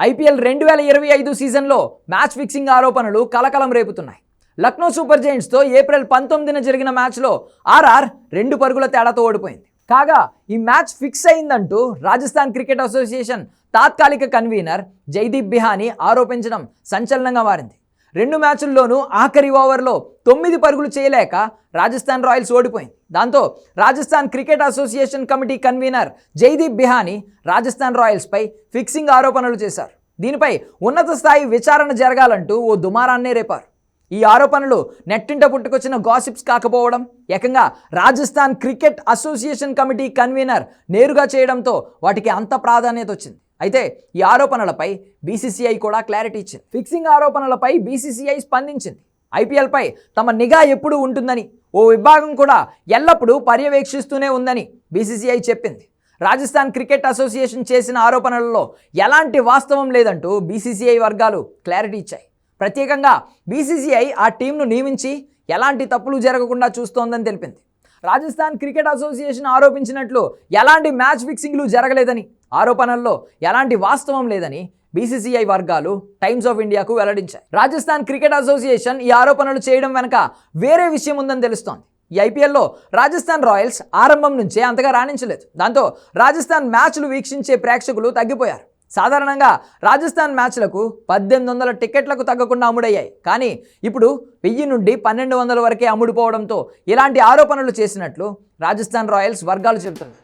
IPL రెండు వేల ఇరవై ఐదు సీజన్లో మ్యాచ్ ఫిక్సింగ్ ఆరోపణలు కలకలం రేపుతున్నాయి. లక్నో సూపర్ జైంట్స్తో ఏప్రిల్ పంతొమ్మిదిన జరిగిన మ్యాచ్లో ఆర్ఆర్ రెండు పరుగుల తేడాతో ఓడిపోయింది. కాగా ఈ మ్యాచ్ ఫిక్స్ అయిందంటూ రాజస్థాన్ క్రికెట్ అసోసియేషన్ తాత్కాలిక కన్వీనర్ జైదీప్ బిహానీ ఆరోపించడం సంచలనంగా మారింది. రెండు మ్యాచ్ల్లోనూ ఆఖరి ఓవర్లో తొమ్మిది పరుగులు చేయలేక రాజస్థాన్ రాయల్స్ ఓడిపోయింది. దాంతో Rajasthan cricket association committee convener Jaideep Bihani Rajasthan రాయల్స్పై fixing ఆరోపణలు చేశారు. దీనిపై ఉన్నత స్థాయి విచారణ జరగాలంటూ ఓ దుమారాన్నే రేపారు. ఈ ఆరోపణలు నెట్టింట పుట్టుకొచ్చిన గాసిప్స్ కాకపోవడం ఏకంగా Rajasthan cricket association committee convener నేరుగా చేయడంతో వాటికి అంత ప్రాధాన్యత వచ్చింది. అయితే ఈ ఆరోపణలపై బీసీసీఐ కూడా క్లారిటీ ఇచ్చింది. ఫిక్సింగ్ ఆరోపణలపై బీసీసీఐ స్పందించింది. ఐపీఎల్పై తమ నిఘా ఎప్పుడూ ఉంటుందని ఓ విభాగం కూడా ఎల్లప్పుడూ పర్యవేక్షిస్తూనే ఉందని బీసీసీఐ చెప్పింది. రాజస్థాన్ క్రికెట్ అసోసియేషన్ చేసిన ఆరోపణలలో ఎలాంటి వాస్తవం లేదంటూ బీసీసీఐ వర్గాలు క్లారిటీ ఇచ్చాయి. ప్రత్యేకంగా బీసీసీఐ ఆ టీంను నియమించి ఎలాంటి తప్పులు జరగకుండా చూస్తోందని తెలిపింది. రాజస్థాన్ క్రికెట్ అసోసియేషన్ ఆరోపించినట్లు ఎలాంటి మ్యాచ్ ఫిక్సింగ్లు జరగలేదని ఆరోపణల్లో ఎలాంటి వాస్తవం లేదని బీసీసీఐ వర్గాలు టైమ్స్ ఆఫ్ ఇండియాకు వెల్లడించాయి. రాజస్థాన్ క్రికెట్ అసోసియేషన్ ఈ ఆరోపణలు చేయడం వెనక వేరే విషయం ఉందని తెలుస్తోంది. ఈ ఐపీఎల్లో రాజస్థాన్ రాయల్స్ ఆరంభం నుంచే అంతగా రాణించలేదు. దాంతో రాజస్థాన్ మ్యాచ్లు వీక్షించే ప్రేక్షకులు తగ్గిపోయారు. సాధారణంగా రాజస్థాన్ మ్యాచ్లకు పద్దెనిమిది వందల టికెట్లకు తగ్గకుండా అమ్ముడయ్యాయి. కానీ ఇప్పుడు వెయ్యి నుండి పన్నెండు వందల వరకే అమ్ముడుపోవడంతో ఇలాంటి ఆరోపణలు చేసినట్లు రాజస్థాన్ రాయల్స్ వర్గాలు చెబుతున్నాయి.